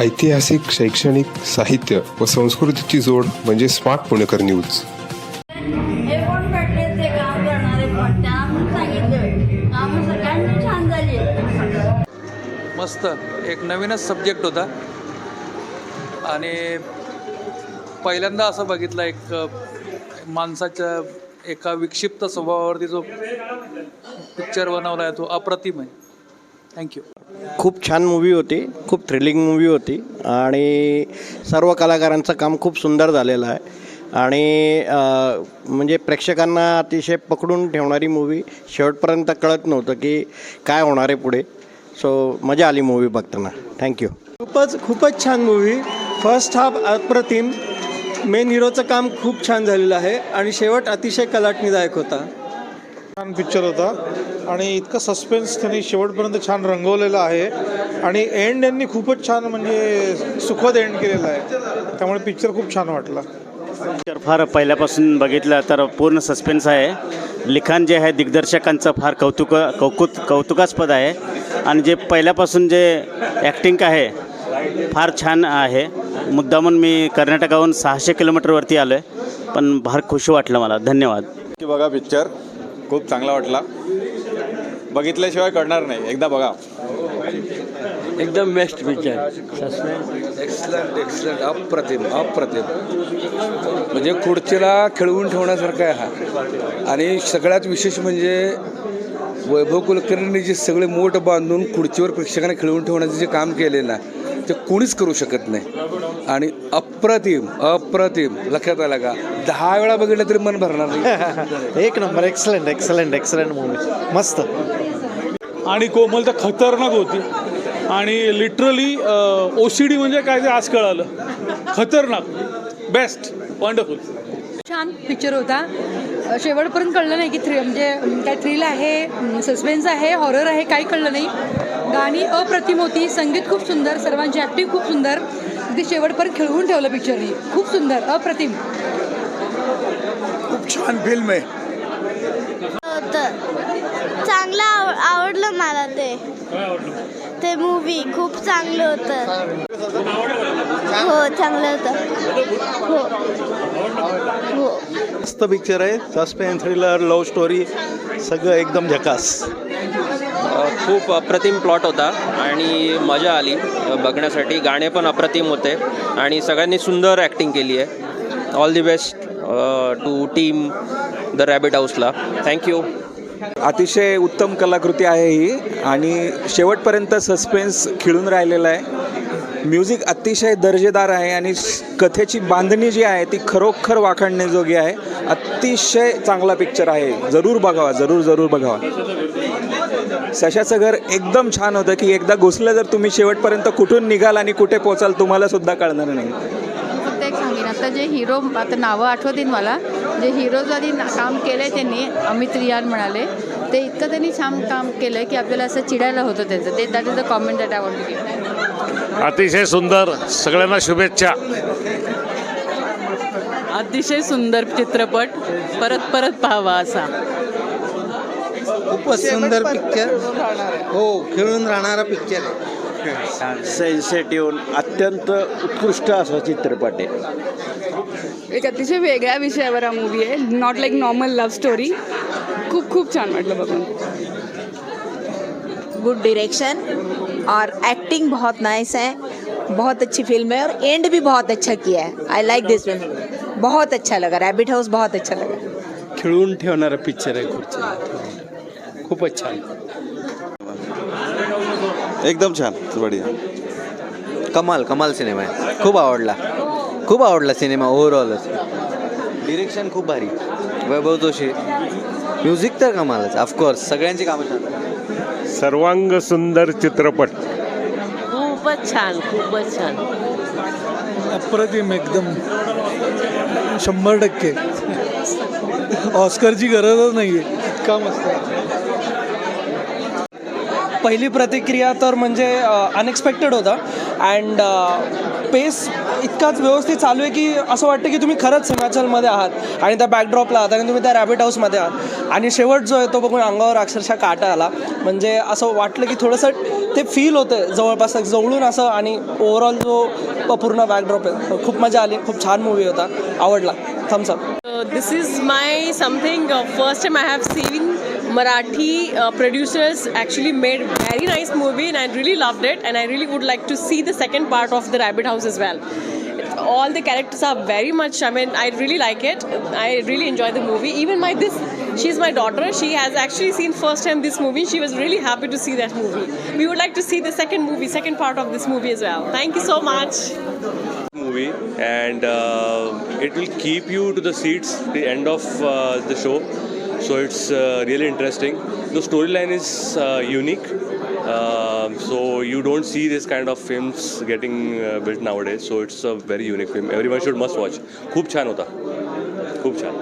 ऐतिहासिक शैक्षणिक साहित्य व संस्कृतीची जोड म्हणजे स्मार्ट पुणेकर न्यूज. मस्त. एक नवीनच सब्जेक्ट होता. आणि पहिल्यांदा असं बघितलं एक माणसाच्या एका विक्षिप्त स्वभावावरती जो पिक्चर बनवला आहे तो अप्रतिम आहे. थँक्यू खूप छान मूवी होती खूप थ्रिलिंग मूवी होती आणि सर्व कलाकारांचं काम खूप सुंदर झालेलं आहे. आणि म्हणजे प्रेक्षकांना अतिशय पकडून ठेवणारी मूवी शेवटपर्यंत कळत नव्हतं की काय होणार आहे पुढे. सो मजा आली मूवी बघताना. थँक्यू खूपच खूपच छान मूवी फर्स्ट हाफ अप्रतिम. मेन हिरोचं काम खूप छान झालेलं आहे आणि शेवट अतिशय कलाटणीदायक होता. छान पिक्चर होता. आणि इतकं सस्पेन्स त्यांनी शेवटपर्यंत छान रंगवलेलं आहे. आणि एंड यांनी खूपच छान म्हणजे सुखद एंड केलेला आहे. त्यामुळे पिक्चर खूप छान वाटला. पिक्चर फार पहिल्यापासून बघितलं तर पूर्ण सस्पेन्स आहे. लिखाण जे आहे दिग्दर्शकांचं फार कौतुक कौकुत कौतुकास्पद आहे. आणि जे पहिल्यापासून जे ॲक्टिंग आहे फार छान आहे. मुद्दामून मी कर्नाटकाहून सहाशे किलोमीटरवरती आलो आहे पण फार खुशी वाटलं मला. धन्यवाद. की बघा पिक्चर खूप चांगला वाटला. बघितल्याशिवाय कळणार नाही. एकदा बघा. एकदम बेस्ट पिक्चर एक्सलंट एक्सलंट अप्रतिम अप्रतिम. म्हणजे खुर्चीला खेळवून ठेवण्यासारखं आहे हा. आणि सगळ्यात विशेष म्हणजे वैभव कुलकर्णींनी जे सगळे मोठ बांधून खुर्चीवर प्रेक्षकांना खेळवून ठेवण्याचं जे काम केले ना ते कोणीच करू शकत नाही. आणि अप्रतिम अप्रतिम. लक्षात आलं का? दहा वेळा बघितलं तरी मन भरणार नाही. एक number excellent excellent excellent movie मस्त. आणि कोमलता खतरनाक होती. आणि लिटरली ओ सी डी म्हणजे काय ते आज कळालं. खतरनाक. बेस्ट वंडरफुल छान पिक्चर होता. शेवटपर्यंत कळलं नाही की थ्री म्हणजे काय थ्रिल आहे सस्पेन्स आहे हॉरर आहे काही कळलं नाही. गाणी अप्रतिम होती. संगीत खूप सुंदर सर्वांची ॲक्टिंग खूप सुंदर. अगदी शेवटपर्यंत खेळवून ठेवलं पिक्चरनी खूप सुंदर अप्रतिम. खूप छान फिल्म आहे. चांगलं आव आवडलं मला ते. ते मूवी खूप चांगलं होतं. हो चांगलं होतं. हो. हो. मस्त पिक्चर आहे. सस्पेन्स थ्रिलर लव्ह स्टोरी सगळं एकदम झकास. खूप अप्रतिम प्लॉट होता आणि मजा आली. बघण्यासाठी गाणे पण अप्रतिम होते आणि सगळ्यांनी सुंदर ॲक्टिंग केली आहे. All the best to team the rabbit हाऊसला thank you अतिशय उत्तम कलाकृती आहे ही आणि शेवटपर्यंत सस्पेन्स खिळून राहिलेला आहे. म्युझिक अतिशय दर्जेदार आहे आणि कथेची बांधणी जी आहे ती खरोखर वाखाणण्याजोगी आहे. अतिशय चांगला पिक्चर आहे. जरूर बघावा जरूर जरूर बघावा. सशाचं घर एकदम छान होतं की एकदा घुसलं जर तुम्ही शेवटपर्यंत कुठून निघाल आणि कुठे पोचाल तुम्हाला सुद्धा कळणार नाही. फक्त एक सांगेन आता जे हिरो आता नावं आठवतील मला. जे हिरो जरी ना- काम केलं आहे त्यांनी अमित रियान म्हणाले ते इतकं त्यांनी छान काम केलं आहे की आपल्याला असं चिडायला होतं त्यांचं. ते that is the comment that I want to अतिशय सुंदर सगळ्यांना शुभेच्छा. अतिशय सुंदर चित्रपट परत परत पाहावा असा. खूपच सुंदर पिक्चर हो खेळून राहणारा पिक्चर आहे. सेन्सेटिव्ह अत्यंत उत्कृष्ट असा चित्रपट आहे. एक अतिशय वेगळ्या विषयावर हा मूवी आहे. Not like normal love story खूप खूप छान वाटलं बघून. गुड डायरेक्शन और एक्टिंग बहुत नाइस है. बहुत अच्छी फ़िल्म है और एंड भी बहुत अच्छा किया है. आई लाइक दिस फ़िल्म बहुत अच्छा लगा. रैबिट हाउस बहुत अच्छा लगा. खेळून ठेवणारा पिक्चर आहे खूप खूपच छान. एकदम छान. बढिया. कमाल कमाल सिनेमा आहे. खूप आवडला. खूप आवडला सिनेमा ओव्हरऑलच डिरेक्शन खूप भारी. वैभव जोशी. म्युझिक तर कमालच. ऑफकोर्स सगळ्यांची कामं छान. सर्वांग सुंदर चित्रपट. खूपच छान खूपच छान. अप्रतिम एकदम. शंभर टक्के. ऑस्करची गरजच नाही आहे इतका मस्त. पहिली प्रतिक्रिया तर म्हणजे अनएक्सपेक्टेड होता. अँड पेस इतकाच व्यवस्थित चालू आहे की असं वाटतं की तुम्ही खरंच हिमाचलमध्ये आहात आणि त्या बॅकड्रॉपला आहात आणि तुम्ही त्या रॅबिट हाऊसमध्ये आहात. आणि शेवट जो आहे तो बघून अंगावर अक्षरशः काटा आला. म्हणजे असं वाटलं की थोडंसं ते फील होतं जवळपास जवळून असं आणि ओव्हरऑल जो प- पूर्ण बॅकड्रॉप आहे हो, खूप मजा आली खूप छान मूवी होता. आवडला. Thumbs up this is my something first time I have seen Marathi uh, producers actually made very nice movie and I really loved it and I really would like to see the second part of the Rabbit House as well. All the characters are very much. I mean, I really like it. I really enjoy the movie. Even my this, she's my daughter. She has actually seen first time this movie. She was really happy to see that movie. We would like to see the second movie, second part of this movie as well. Thank you so much. movie and uh, it will keep you to the seats the end of uh, the show so it's uh, really interesting the storyline is uh, unique Um so you don't see this kind of films getting uh, built nowadays so it's a very unique film everyone should must watch खूप छान होता खूप छान